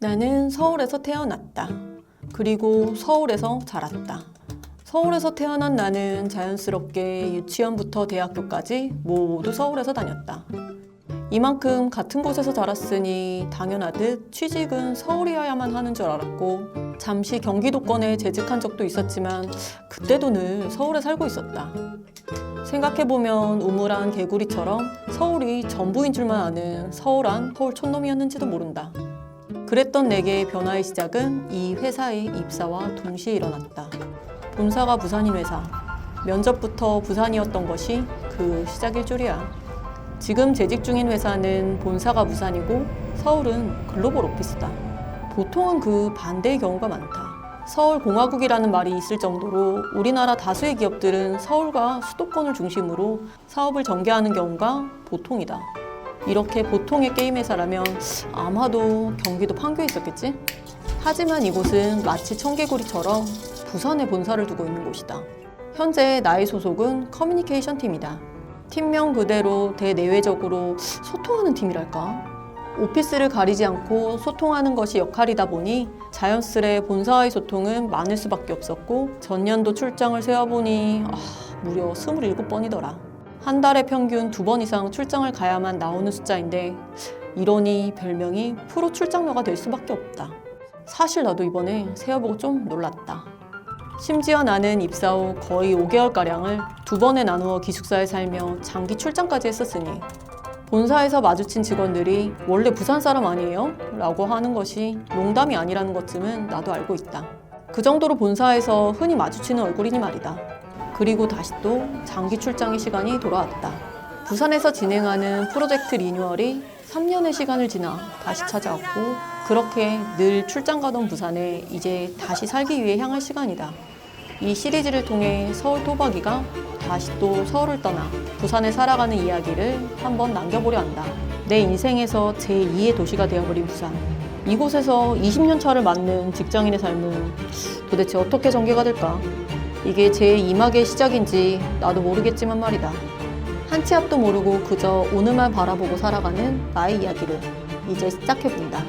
나는 서울에서 태어났다. 그리고 서울에서 자랐다. 서울에서 태어난 나는 자연스럽게 유치원부터 대학교까지 모두 서울에서 다녔다. 이만큼 같은 곳에서 자랐으니 당연하듯 취직은 서울이어야만 하는 줄 알았고 잠시 경기도권에 재직한 적도 있었지만 그때도 늘 서울에 살고 있었다. 생각해보면 우물한 개구리처럼 서울이 전부인 줄만 아는 서울한 서울 촌놈이었는지도 모른다. 그랬던 내게 변화의 시작은 이 회사의 입사와 동시에 일어났다. 본사가 부산인 회사. 면접부터 부산이었던 것이 그 시작일 줄이야. 지금 재직 중인 회사는 본사가 부산이고 서울은 글로벌 오피스다. 보통은 그 반대의 경우가 많다. 서울 공화국이라는 말이 있을 정도로 우리나라 다수의 기업들은 서울과 수도권을 중심으로 사업을 전개하는 경우가 보통이다. 이렇게 보통의 게임 회사라면 아마도 경기도 판교에 있었겠지? 하지만 이곳은 마치 청개구리처럼 부산에 본사를 두고 있는 곳이다. 현재 나의 소속은 커뮤니케이션 팀이다. 팀명 그대로 대내외적으로 소통하는 팀이랄까? 오피스를 가리지 않고 소통하는 것이 역할이다 보니 자연스레 본사와의 소통은 많을 수밖에 없었고 전년도 출장을 세어보니 아, 무려 27번이더라. 한 달에 평균 두 번 이상 출장을 가야만 나오는 숫자인데 이러니 별명이 프로 출장녀가 될 수밖에 없다. 사실 나도 이번에 세어보고 좀 놀랐다. 심지어 나는 입사 후 거의 5개월가량을 두 번에 나누어 기숙사에 살며 장기 출장까지 했었으니 본사에서 마주친 직원들이 원래 부산 사람 아니에요? 라고 하는 것이 농담이 아니라는 것쯤은 나도 알고 있다. 그 정도로 본사에서 흔히 마주치는 얼굴이니 말이다. 그리고 다시 또 장기 출장의 시간이 돌아왔다. 부산에서 진행하는 프로젝트 리뉴얼이 3년의 시간을 지나 다시 찾아왔고 그렇게 늘 출장 가던 부산에 이제 다시 살기 위해 향할 시간이다. 이 시리즈를 통해 서울 토박이가 다시 또 서울을 떠나 부산에 살아가는 이야기를 한번 남겨보려 한다. 내 인생에서 제2의 도시가 되어버린 부산. 이곳에서 20년 차를 맞는 직장인의 삶은 도대체 어떻게 전개가 될까? 이게 제 2막의 시작인지 나도 모르겠지만 말이다. 한치 앞도 모르고 그저 오늘만 바라보고 살아가는 나의 이야기를 이제 시작해본다.